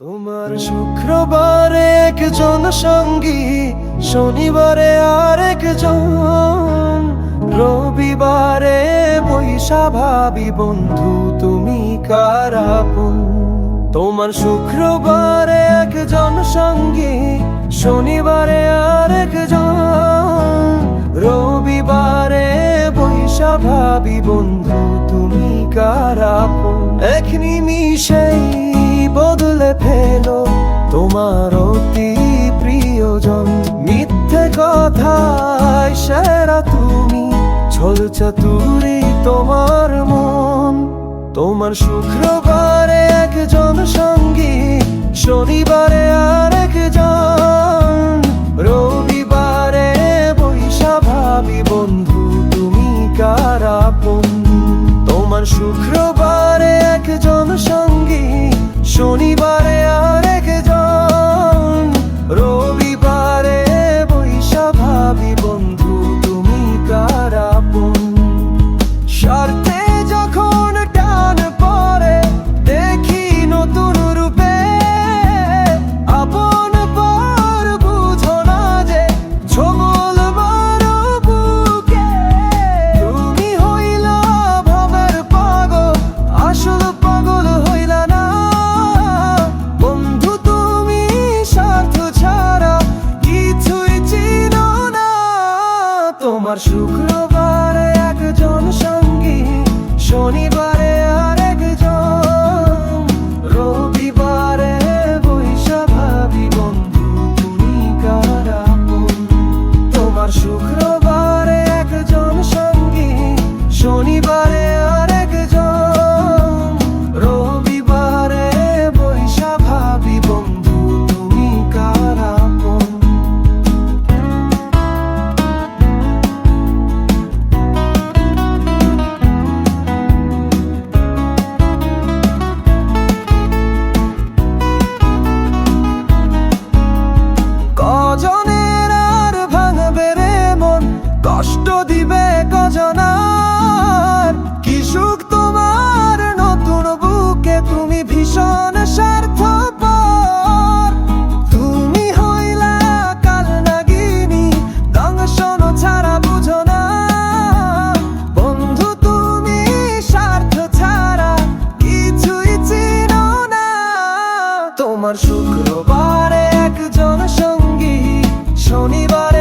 তোমার শুক্রবারে একজন সঙ্গী, শনিবারে আর একজন রবিবারে বৈশা ভাবি বন্ধু, তুমি কারাপন তোমার শুক্রবারে একজন সঙ্গী, শনিবারে আর একজন রবিবারে বৈশা ভাবি বন্ধু, তুমি কারাপন এক নিমিষেই বদলে ফেলো তোমার অতি প্রিয়জন। মিথ্যে কথায় সেরা তুমি, ছল চাতুরি তোমার মন। তোমার শুক্রবারে একজন সঙ্গী, শনিবারে আর একজন রবিবারে বৈশা ভাবি বন্ধু, তুমি কারাপন তোমার শুক্রবারে একজন সঙ্গী শনিবারে তোমার শুক্রবার একজন সঙ্গী, শনিবারে আর একজন রবিবারে বৈশা বন্ধু, তুমি কারা তোমার শুক্রবার একজন সঙ্গী, শনিবারে আর তোমার শুক্রবার একজন সঙ্গী শনিবারে